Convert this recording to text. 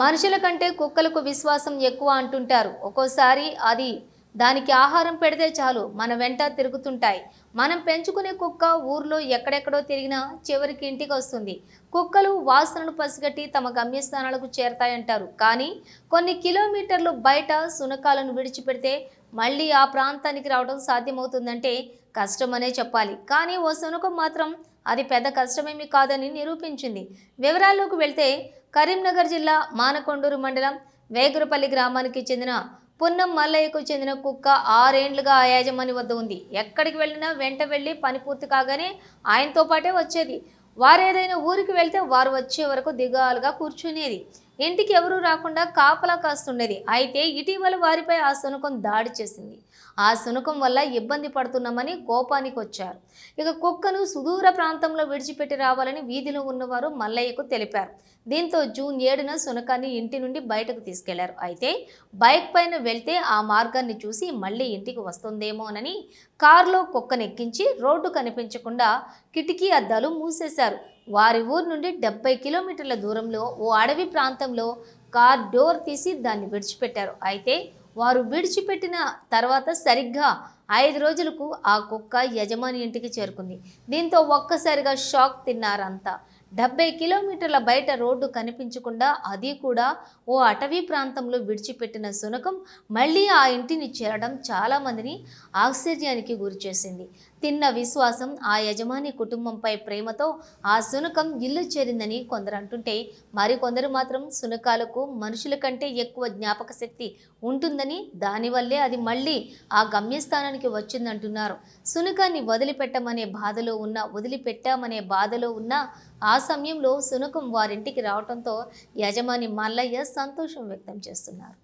మనుషుల కంటే కుక్కలకు విశ్వాసం ఎక్కువ అంటుంటారు. ఒక్కోసారి అది దానికి ఆహారం పెడితే చాలు మన వెంట తిరుగుతుంటాయి. మనం పెంచుకునే కుక్క ఊర్లో ఎక్కడెక్కడో తిరిగినా చివరికి ఇంటికి వస్తుంది కుక్కలు వాసనను పసిగట్టి తమ గమ్యస్థానాలకు చేరతాయంటారు. కానీ కొన్ని కిలోమీటర్లు బయట సునకాలను విడిచిపెడితే మళ్ళీ ఆ ప్రాంతానికి రావడం సాధ్యమవుతుందంటే కష్టమనే చెప్పాలి. కానీ ఓ శునకం మాత్రం అది పెద్ద కష్టమేమీ కాదని నిరూపించింది. వివరాల్లోకి వెళ్తే కరీంనగర్ జిల్లా మానకొండూరు మండలం వేగురపల్లి గ్రామానికి చెందిన పున్నం మల్లయ్యకు చెందిన కుక్క ఆరేండ్లుగా ఆ యాజమాని వద్ద ఉంది. ఎక్కడికి వెళ్ళినా వెంట వెళ్ళి పని పూర్తి కాగానే ఆయనతో పాటే వచ్చేది. వారు ఏదైనా ఊరికి వెళ్తే వారు వచ్చే వరకు దిగాలుగా కూర్చునేది. ఇంటికి ఎవరూ రాకుండా కాపలా కాస్తుండేది. అయితే ఇటీవల వారిపై ఆ శునకం దాడి చేసింది. ఆ శునకం వల్ల ఇబ్బంది పడుతున్నామని కోపానికి వచ్చారు. ఇక కుక్కను సుదూర ప్రాంతంలో విడిచిపెట్టి రావాలని వీధిలో ఉన్నవారు మల్లయ్యకు తెలిపారు. దీంతో జూన్ ఏడున శునకాన్ని ఇంటి నుండి బయటకు తీసుకెళ్ళారు. అయితే బైక్ పైన వెళ్తే ఆ మార్గాన్ని చూసి మళ్ళీ ఇంటికి వస్తుందేమోనని కారులో కుక్కనెక్కించి రోడ్డు కనిపించకుండా కిటికీ అద్దాలు మూసేశారు. వారి ఊరు నుండి డెబ్బై కిలోమీటర్ల దూరంలో ఓ అడవి ప్రాంతంలో కార్ డోర్ తీసి దాన్ని విడిచిపెట్టారు. అయితే వారు విడిచిపెట్టిన తర్వాత సరిగ్గా ఐదు రోజులకు ఆ కుక్క యజమాని ఇంటికి చేరుకుంది. దీంతో ఒక్కసారిగా షాక్ తిన్నారంతా. డెబ్బై కిలోమీటర్ల బయట రోడ్డు కనిపించకుండా అది కూడా ఓ అటవీ ప్రాంతంలో విడిచిపెట్టిన శునకం మళ్ళీ ఆ ఇంటిని చేరడం చాలామందిని ఆశ్చర్యానికి గురిచేసింది తిన్న విశ్వాసం ఆ యజమాని కుటుంబంపై ప్రేమతో ఆ శునకం ఇల్లు చేరిందని కొందరు అంటుంటే మరికొందరు మాత్రం శునకాలకు మనుషుల కంటే ఎక్కువ జ్ఞాపక శక్తి ఉంటుందని దానివల్లే అది మళ్ళీ ఆ గమ్యస్థానానికి వచ్చిందంటున్నారు. శునకాన్ని వదిలిపెట్టమనే బాధలో ఉన్న వదిలిపెట్టామనే బాధలో ఉన్న ఆ సమయంలో శునకం వారింటికి రావడంతో యజమాని మల్లయ్య సంతోషం వ్యక్తం చేస్తున్నారు.